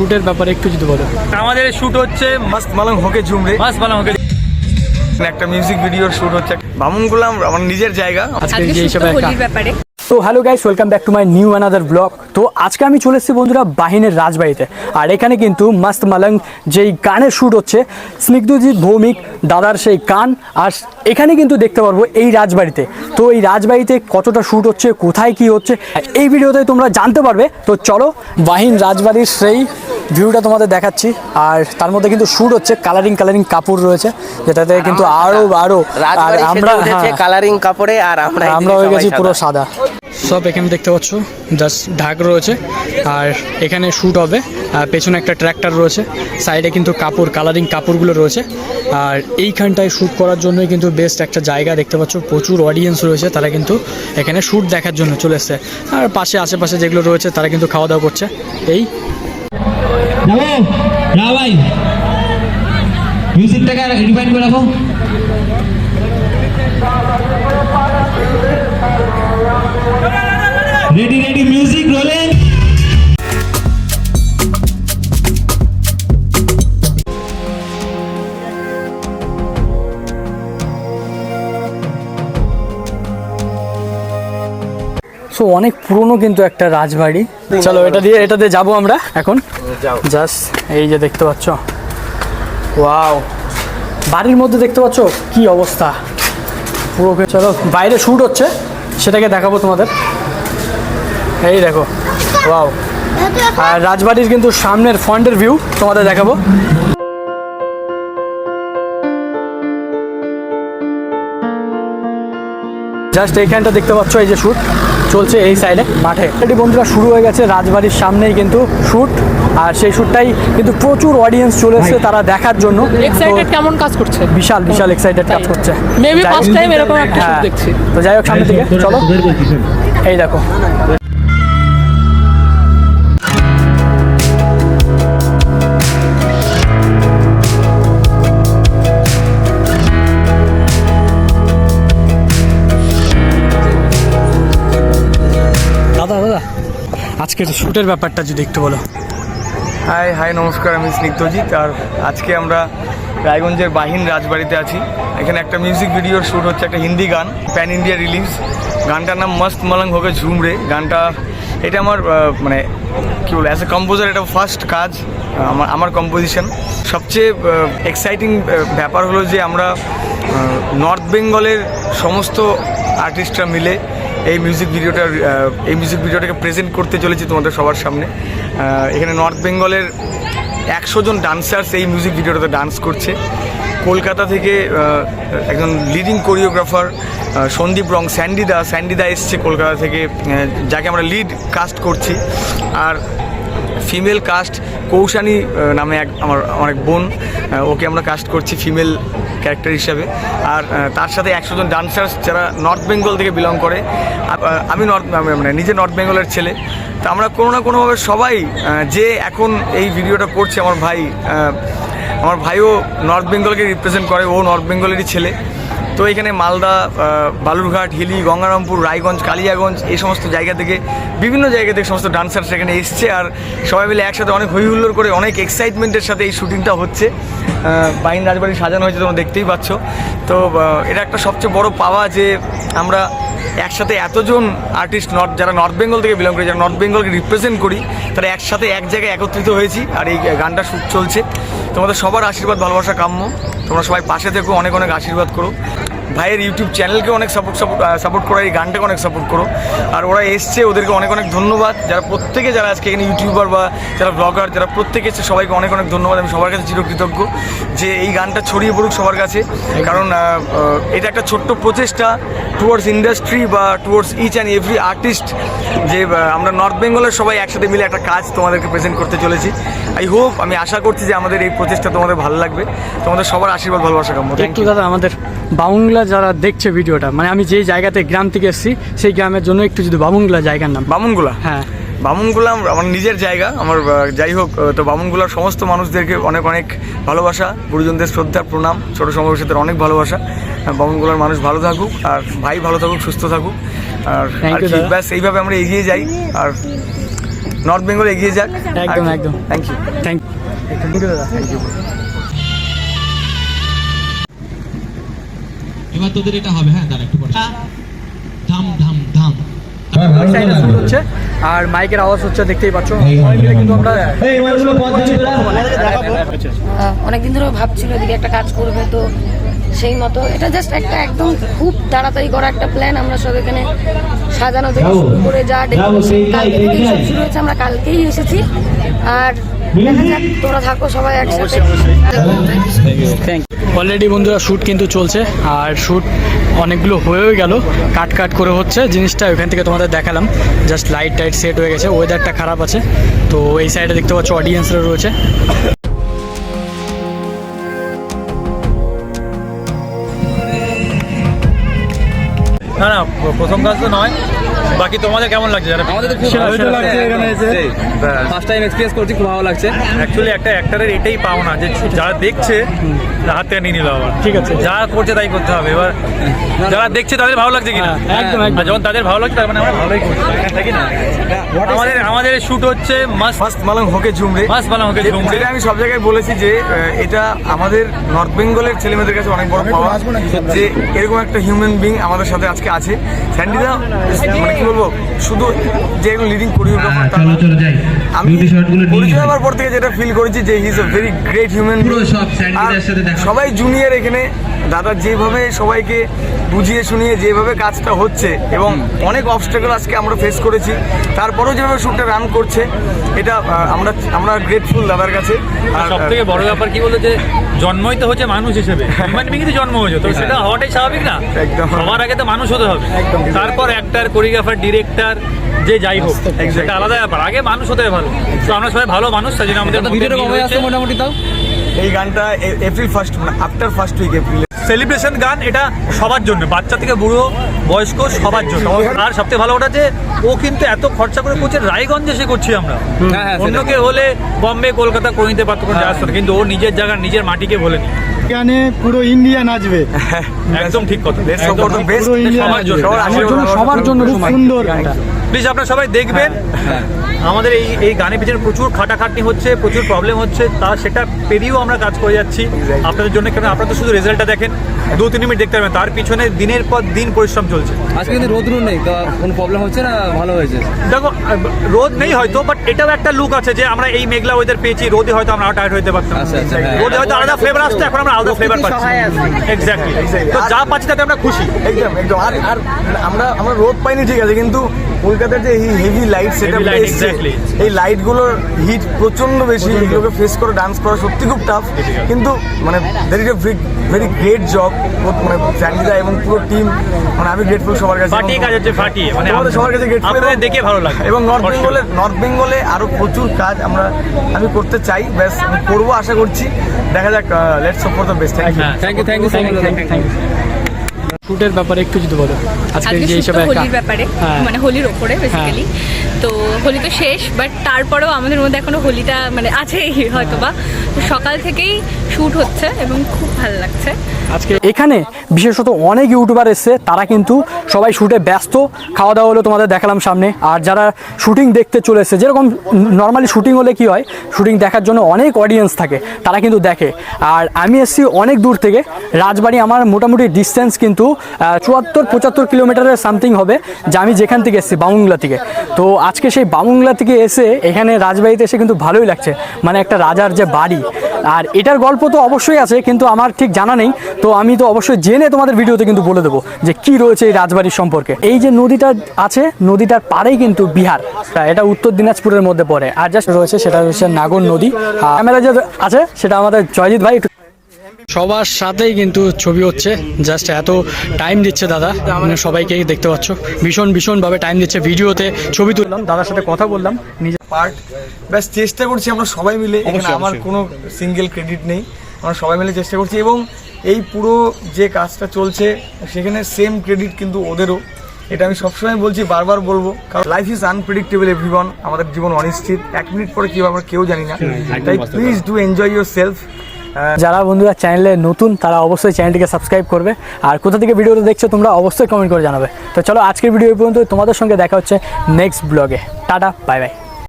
শুটের ব্যাপারে একটু যদি বলো। আমাদের শুট হচ্ছে মাস্ত মালং হকে ঝুমরে মাস্ট মালং হকে একটা মিউজিক ভিডিওর শুট হচ্ছে। বামুন গুলাম আমার নিজের জায়গা। আজকে এইসব যে হিসাবে একটা ব্যাপারে। তো hello guys welcome back to my new another blog তো আজকে আমি চলে এসেছি বন্ধুরা বাহিনের রাজবাড়িতে। আর এখানে কিন্তু মাস্ত মালং যেই গানের শ্যুট হচ্ছে স্নিগ্ধজিৎ ভৌমিক দাদার সেই গান আর এখানে কিন্তু দেখতে পারব এই রাজবাড়িতে। তো এই রাজবাড়িতে কতটা শ্যুট হচ্ছে কোথায় কি হচ্ছে এই ভিডিওতে তোমরা জানতে পারবে। তো চলো বাহিন রাজবাড়ির সেই ভিউটা তোমাদের দেখাচ্ছি। আর তার মধ্যে কিন্তু শ্যুট হচ্ছে কালারিং কালারিং কাপড় রয়েছে যেটাতে কিন্তু আরও আরও আর আমরা হ্যাঁ, কালারিং কাপড়ে আর আমরা আমরা হয়ে গেছি পুরো সাদা। সব এখানে দেখতে পাচ্ছ। জাস্ট ঢাক রয়েছে। আর এখানে শ্যুট হবে। আর পেছনে একটা ট্র্যাক্টর রয়েছে। সাইডে কিন্তু কাপড় কালারিং কাপড়গুলো রয়েছে। আর এইখানটায় শ্যুট করার জন্যই কিন্তু বেস্ট একটা জায়গা দেখতে পাচ্ছ। প্রচুর অডিয়েন্স রয়েছে। তারা কিন্তু এখানে শ্যুট দেখার জন্য চলে এসছে। আর পাশে, আশেপাশে যেগুলো রয়েছে, তারা কিন্তু খাওয়া দাওয়া করছে। এই মিউজিকটাকে রিফাইন করে রাখো। Ready ready music rolling so অনেক পুরনো কিন্তু একটা রাজবাড়ি। চলো এটা দিয়ে এটা দিয়ে যাব আমরা এখন। জাস্ট এই যে দেখতে পাচ্ছ। ওয়াও বাড়ির মধ্যে দেখতে পাচ্ছ? কি অবস্থা? পুরো চলো বাইরে শ্যুট হচ্ছে। সেটাকে দেখাবো তোমাদের। এই দেখো ওয়াও। আর রাজবাড়ির কিন্তু সামনের ফ্রন্টের ভিউ তোমাদের দেখাবো। জাস্ট এইখানটা দেখতে পাচ্ছ এই যে শ্যুট চলছে এই সাইডে মাঠে। এটি বন্ধুরা শুরু হয়ে গেছে রাজবাড়ির সামনেই কিন্তু শ্যুট আর সেই শ্যুটটাই কিন্তু প্রচুর অডিয়েন্স চলে এসেছে তারা দেখার জন্য। এক্সাইটেড কেমন কাজ করছে? বিশাল বিশাল এক্সাইটেড কাজ করছে। মেবি ফার্স্ট টাইম এরকম একটা শুট হ্যাঁ। দেখছি। তো যাই হোক সামনে থেকে চলো। এই দেখো। শ্যুটের ব্যাপারটা যদি একটু বলো। হাই হাই, নমস্কার, আমি স্নিগ্ধজিৎ। আর আজকে আমরা রায়গঞ্জের বাহিন রাজবাড়িতে আছি। এখানে একটা মিউজিক ভিডিওর শ্যুট হচ্ছে, একটা হিন্দি গান প্যান ইন্ডিয়া রিলিজ গানটার নাম মস্ত মালং হোকে ঝুমরে গানটা, এটা আমার মানে কী বলব অ্যাজ এ কম্পোজার এটা ফার্স্ট কাজ আমার আমার কম্পোজিশন সবচেয়ে এক্সাইটিং ব্যাপার হলো যে আমরা নর্থ বেঙ্গলের সমস্ত আর্টিস্টরা মিলে এই মিউজিক ভিডিওটার এই মিউজিক ভিডিওটাকে প্রেজেন্ট করতে চলেছি তোমাদের সবার সামনে। এখানে নর্থ বেঙ্গলের একশো জন ডান্সার্স এই মিউজিক ভিডিওটাতে ডান্স করছে। কলকাতা থেকে একজন লিডিং কোরিওগ্রাফার সন্দীপ রং স্যান্ডিদা স্যান্ডিদা এসছে কলকাতা থেকে যাকে আমরা লিড কাস্ট করছি। আর ফিমেল কাস্ট কৌশানী নামে এক আমার আমার এক বোন ওকে আমরা কাস্ট করছি ফিমেল ক্যারেক্টার হিসাবে। আর তার সাথে একশো জন ডান্সার্স যারা নর্থ বেঙ্গল থেকে বিলং করে। আমি নর্থ মানে নিজে নর্থ বেঙ্গলের ছেলে। তো আমরা কোনো না কোনোভাবে সবাই যে এখন এই ভিডিওটা করছে আমার ভাই আমার ভাইও নর্থ বেঙ্গলকে রিপ্রেজেন্ট করে, ও নর্থ বেঙ্গলেরই ছেলে। তো এখানে মালদা বালুরঘাট, হিলি, গঙ্গারামপুর, রায়গঞ্জ, কালিয়াগঞ্জ এই সমস্ত জায়গা থেকে বিভিন্ন জায়গা থেকে সমস্ত ডান্সার সেখানে এসছে আর সবাই মিলে একসাথে অনেক হই হুল্লোড় করে অনেক এক্সাইটমেন্টের সাথে এই শুটিংটা হচ্ছে। বাইন রাজবাড়ি সাজানো হয়েছে তোমরা দেখতেই পাচ্ছ। তো এটা একটা সবচেয়ে বড় পাওয়া যে আমরা একসাথে এতজন আর্টিস্ট নর্থ যারা নর্থ বেঙ্গল থেকে বিলং করে, যারা নর্থ বেঙ্গলকে রিপ্রেজেন্ট করি, তারা একসাথে এক জায়গায় একত্রিত হয়েছি আর এই গানটা শুট চলছে। তোমাদের সবার আশীর্বাদ, ভালোবাসা, কাম্য। তোমরা সবাই পাশে থেকো, অনেক অনেক আশীর্বাদ করো। ভাইয়ের ইউটিউব চ্যানেলকে অনেক সাপোর্ট সাপোর্ট সাপোর্ট করো, এই গানটাকে অনেক সাপোর্ট করো। আর ওরা এসছে, ওদেরকে অনেক অনেক ধন্যবাদ। যারা প্রত্যেকে যারা আজকে এখানে ইউটিউবার বা যারা ব্লগার যারা প্রত্যেকে এসছে, সবাইকে অনেক অনেক ধন্যবাদ। আমি সবার কাছে চিরকৃতজ্ঞ যে এই গানটা ছড়িয়ে পড়ুক সবার কাছে। কারণ এটা একটা ছোট্ট প্রচেষ্টা টুয়ার্ডস ইন্ডাস্ট্রি বা towards each and every artist যে আমরা নর্থ বেঙ্গলের সবাই একসাথে মিলে একটা কাজ তোমাদেরকে প্রেজেন্ট করতে চলেছি। আই হোপ আমি আশা করছি যে আমাদের এই প্রচেষ্টা তোমাদের ভালো লাগবে। তোমাদের সবার আশীর্বাদ, ভালোবাসা কাম্য। একটু দাদা, আমাদের বামুংলা যারা দেখছে ভিডিওটা মানে আমি যেই জায়গাতে গ্রাম থেকে এসেছি সেই গ্রামের জন্য একটু যদি বামুংলা জায়গার নাম। বামুনগুলা? হ্যাঁ। বামুনগুলা আমার নিজের জায়গা আমার যাই হোক তো বামুনগুলার সমস্ত মানুষদেরকে অনেক অনেক ভালোবাসা গুরুজনদের শ্রদ্ধা প্রণাম ছোটো সমাবেশের অনেক ভালোবাসা। বামুনগুলার মানুষ ভালো থাকুক আর ভাই ভালো থাকুক সুস্থ থাকুক আর। ব্যাস এইভাবে আমরা এগিয়ে যাই আর নর্থ বেঙ্গল এগিয়ে যাক। একদম, একদম। Thank you thank you thank দাদা। এবার তোদের এটা হবে হ্যাঁ দাঁড়া একটু পরে। ধাম ধাম ধাম। সাইডে শুট হচ্ছে। আর মাইকের আওয়াজ হচ্ছে দেখতেই পাচ্ছ। কিন্তু আমরা অনেকদিন ধরে ভাবছিল এদিকে একটা কাজ করবে তো সেই মতো। এটা জাস্ট একটা একদম খুব তাড়াতাড়ি করা একটা প্ল্যান আমরা সব এখানে সাজানো থেকে শুরু করে যা কালকে শুরু হয়েছে আমরা কালকেই এসেছি। আর অলরেডি বন্ধুরা শ্যুট কিন্তু চলছে, আর শ্যুট অনেকগুলো হয়েও গেল। কাট কাট করে হচ্ছে জিনিসটা ওখান থেকে তোমাদের দেখালাম। জাস্ট লাইট টাইট সেট হয়ে গেছে। ওয়েদারটা খারাপ আছে। তো এই সাইডে দেখতে পাচ্ছ অডিয়েন্সরা রয়েছে। না না, প্রথম কাজ তো নয়। বাকি তোমাদের কেমন লাগছে? যারা আমাদের তো খুব ভালো লাগছে এখানে এসে। ফার্স্ট টাইম এক্সপিরিয়েন্স করছি খুব ভালো লাগছে। অ্যাকচুয়ালি একটা অ্যাক্টরের এটাই পাওনা যে যারা দেখছে হাত থেকে নিয়ে নিল আবার। ঠিক আছে। যা করছে তাই করতে হবে। এবার যারা দেখছে তাদের ভালো লাগছে কিনা? হ্যাঁ, একদম, একদম। যখন তাদের ভালো লাগছে তার মানে আমরা ভালোই করছি। তাই কি না আমাদের আমাদের শুট হচ্ছে মাস্ট ফার্স্ট মালং হোকে ঝুমরে মাস্ট ভালো হকে যেটা আমি সব জায়গায় বলেছি যে এটা আমাদের নর্থ বেঙ্গলের ছেলেমেয়েদের কাছে অনেক বড় পাওয়া। যে এরকম একটা হিউম্যান বিং আমাদের সাথে আজকে আছে। স্যান্ডিদা মানে কি বলব শুধু যে একজন লিডিং কোরিওগ্রাফার আমি পরিচয় হওয়ার পর থেকে যেটা ফিল করেছি যে he is a very great human. সবাই জুনিয়র এখানে। দাদা যেভাবে সবাইকে বুঝিয়ে শুনিয়ে যেভাবে কাজটা হচ্ছে এবং অনেক অবস্টাকল আজকে আমরা ফেস করেছি তারপরেও যেভাবে শ্যুটটা রান করছে এটা আমরা আমরা গ্রেটফুল দাদার কাছে। আর সব থেকে বড় ব্যাপার কি বলতো যে জন্মই তো হচ্ছে মানুষ হিসেবে। হিউম্যান বিং জন্ম হয়েছে তো সেটা হওয়াটাই স্বাভাবিক না? একদম। সবার আগে তো মানুষ হতে হবে। তারপর অ্যাক্টার কোরিওগ্রাফার ডিরেক্টর যে যাই হোক সেটা আলাদা ব্যাপার। আগে মানুষ হতে হবে ভালো। তো আমরা সবাই ভালো মানুষ তাই জন্য আমাদের মোটামুটি তাও? এই গানটা এ- এপ্রিল ফার্স্ট মানে after first week April celebration গান এটা সবার জন্য। বাচ্চা থেকে বুড়ো বয়স্ক সবার জন্য। আর সবথেকে ভালো ওটা যে ও কিন্তু এত খরচা করে করছে রায়গঞ্জে সে করছি আমরা। হ্যাঁ, হ্যাঁ, অন্য কেউ হলে বম্বে কলকাতা করে নিতে পারতো। কিন্তু ও নিজের জায়গার নিজের মাটিকে ভোলেনি গানে পুরো ইন্ডিয়া নাচবে। একদম ঠিক কথা। সবার জন্য। সবার জন্য আশীর্বাদ। সবার জন্য খুব সুন্দর। গানটা। প্লিজ আপনারা সবাই দেখবেন। আমাদের এই এই গানের পিছনে প্রচুর খাটাখাটনি হচ্ছে প্রচুর প্রবলেম হচ্ছে তা সেটা পেরিয়েও আমরা কাজ করে যাচ্ছি। আপনাদের জন্য কেন আপনারা তো শুধু রেজাল্টটা দেখেন দু তিন মিনিট দেখতে পাবেন তার পিছনে দিনের পর দিন পরিশ্রম চলছে। আজকে কিন্তু রোদ রোদ নেই তো কোনো প্রবলেম হচ্ছে না ভালো হয়েছে? দেখো রোদ নেই হয়তো বাট এটাও একটা লুক আছে যে আমরা এই মেঘলা ওয়েদার পেয়েছি রোদে হয়তো আমরা টায়ার্ড হতে পারতাম। আচ্ছা, আচ্ছা, হ্যাঁ। রোদে হয়তো আলাদা ফ্লেভার আসতো এখন আমরা আলাদা ফ্লেভার পাচ্ছি। এক্স্যাক্টলি তো যা পাচ্ছি তাতে আমরা খুশি। একদম একদম। আর আর আমরা আমরা রোদ পাইনি ঠিক আছে কিন্তু কলকাতার যে হেভি লাইট সেটা. এই লাইটগুলোর হিট প্রচণ্ড বেশি এগুলোকে ফেস করে ডান্স করা সত্যি খুব টাফ কিন্তু মানে there is a very great job মানে ফ্যামিলিরা এবং পুরো টিম মানে আমি গ্রেটফুল সবার কাছে। ফাটিয়ে কাজ হচ্ছে ফাটিয়ে মানে তোমাদের সবার কাছে grateful আপনাদের দেখে ভালো লাগে এবং নর্থ বেঙ্গলে নর্থ বেঙ্গলে আরও প্রচুর কাজ আমরা আমি করতে চাই ব্যাস আমি করব আশা করছি। দেখা যাক let's support the best thank you thank you thank you thank you শুটের ব্যাপারে একটু যদি বলো। আজকে যে হিসাবে হোলির ব্যাপারে হ্যাঁ। মানে হোলির ওপরে বেসিক্যালি তো হোলি তো শেষ বাট তারপরেও আমাদের মধ্যে এখনও হোলিটা মানে আছেই হয়তো বা তো সকাল থেকেই শ্যুট হচ্ছে এবং খুব ভালো লাগছে। আজকে এখানে বিশেষত অনেক ইউটিউবার এসছে তারা কিন্তু সবাই শুটে ব্যস্ত। খাওয়া দাওয়া হলো তোমাদের দেখালাম সামনে। আর যারা শুটিং দেখতে চলে এসছে, যেরকম নর্মালি শুটিং হলে কি হয়, শুটিং দেখার জন্য অনেক অডিয়েন্স থাকে, তারা কিন্তু দেখে। আর আমি এসছি অনেক দূর থেকে। রাজবাড়ি আমার মোটামুটি ডিস্টেন্স কিন্তু চুয়াত্তর, পঁচাত্তর কিলোমিটারের সামথিং হবে, যে আমি যেখান থেকে এসেছি, বামুংলা থেকে। তো আজকে সেই বামুংলা থেকে এসে এখানে রাজবাড়িতে এসে কিন্তু ভালোই লাগছে। মানে একটা রাজার যে বাড়ি। আর এটার গল্প তো অবশ্যই আছে, কিন্তু আমার ঠিক জানা নেই। তো আমি তো অবশ্যই জেনে তোমাদের ভিডিওতে কিন্তু বলে দেবো যে কি রয়েছে এই রাজবাড়ির সম্পর্কে। এই যে নদীটা আছে নদীটার পাড়েই কিন্তু বিহার। এটা উত্তর দিনাজপুরের মধ্যে পড়ে। আর জাস্ট রয়েছে সেটা হচ্ছে নাগর নদী। আর ক্যামেরা যে আছে সেটা আমাদের জয়জিৎ ভাই সবার সাথেই কিন্তু ছবি হচ্ছে। জাস্ট এত টাইম দিচ্ছে দাদা। মানে সবাইকেই দেখতে পাচ্ছ। ভীষণ ভীষণভাবে টাইম দিচ্ছে ভিডিওতে ছবি তুললাম। দাদার সাথে কথা বললাম। নিজের পার্ট ব্যাস চেষ্টা করছি আমরা সবাই মিলে। আমার কোনো সিঙ্গেল ক্রেডিট নেই। আমরা সবাই মিলে চেষ্টা করছি এবং এই পুরো যে কাজটা চলছে, সেখানে সেম ক্রেডিট কিন্তু ওদেরও। এটা আমি সবসময় বলছি, বারবার বলব, কারণ লাইফ ইজ আনপ্রেডিক্টেবল এভরিওয়ান আমাদের জীবন অনিশ্চিত। এক মিনিট পরে কি আমরা কেউ জানি না। তাই please do enjoy yourself যারা বন্ধুরা চ্যানেলে নতুন, তারা অবশ্যই চ্যানেলটিকে সাবস্ক্রাইব করবে। আর কোথা থেকে ভিডিওটা দেখছ, তোমরা অবশ্যই কমেন্ট করে জানাবে। তো চলো, আজকের ভিডিও পর্যন্ত তোমাদের সঙ্গে দেখা হচ্ছে নেক্সট ব্লগে টাটা বাই বাই